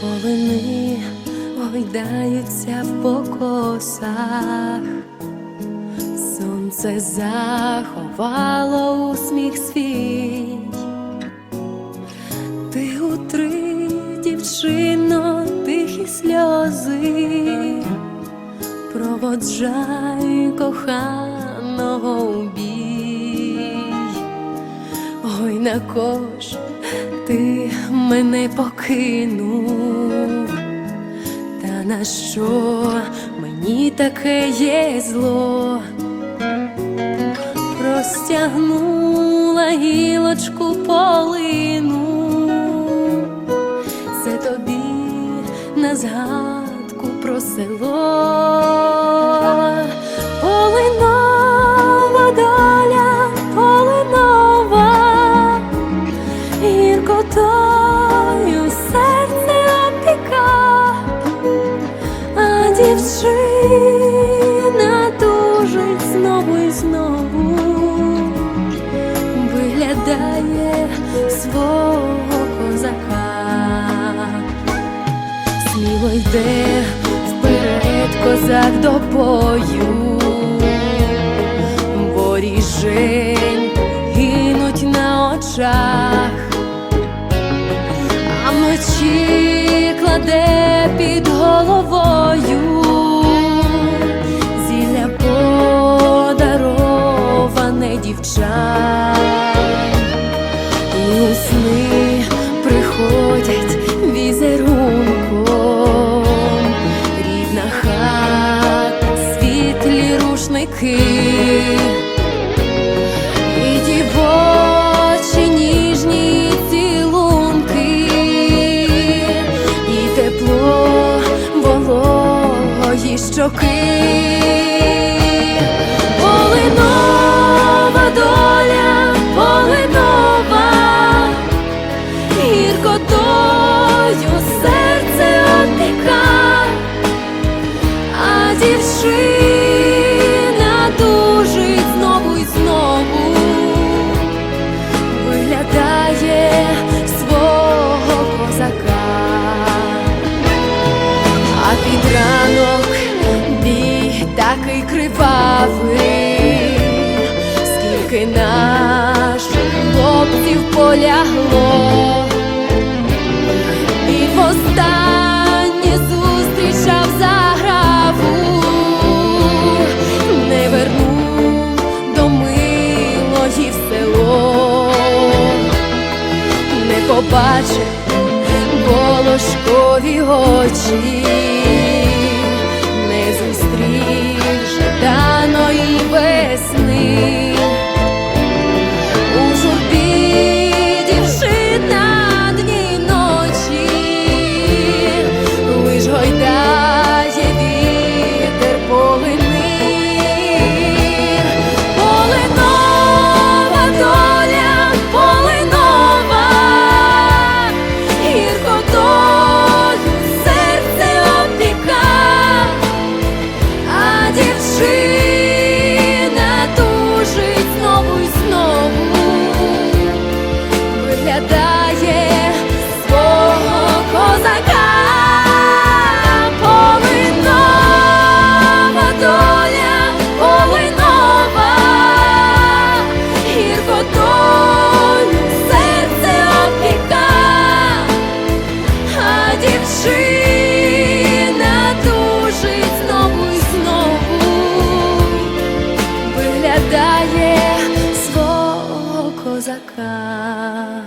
Полини гойдаються в покосах, сонце заховало усміх свій, ти утри, дівчино, тихі сльози, проводжай коханого у бій. Ой, на кош ти мене покинув, та на що мені таке є зло? Простягнула гілочку полину, це тобі на згадку про село. Знову виглядає свого козака, сміло йде вперед козак до бою, воріжень гинуть на очах а мечі кладе під рушники. І дівочі ніжні цілунки, і тепло вологої щоки, полинова доля, полинова, гіркотою серце опіка, а дівчина такий кривавий, скільки наших хлопців полягло. І востаннє зустрічав заграву, не вернув до милої в село, не побачив волошкові очі, козака.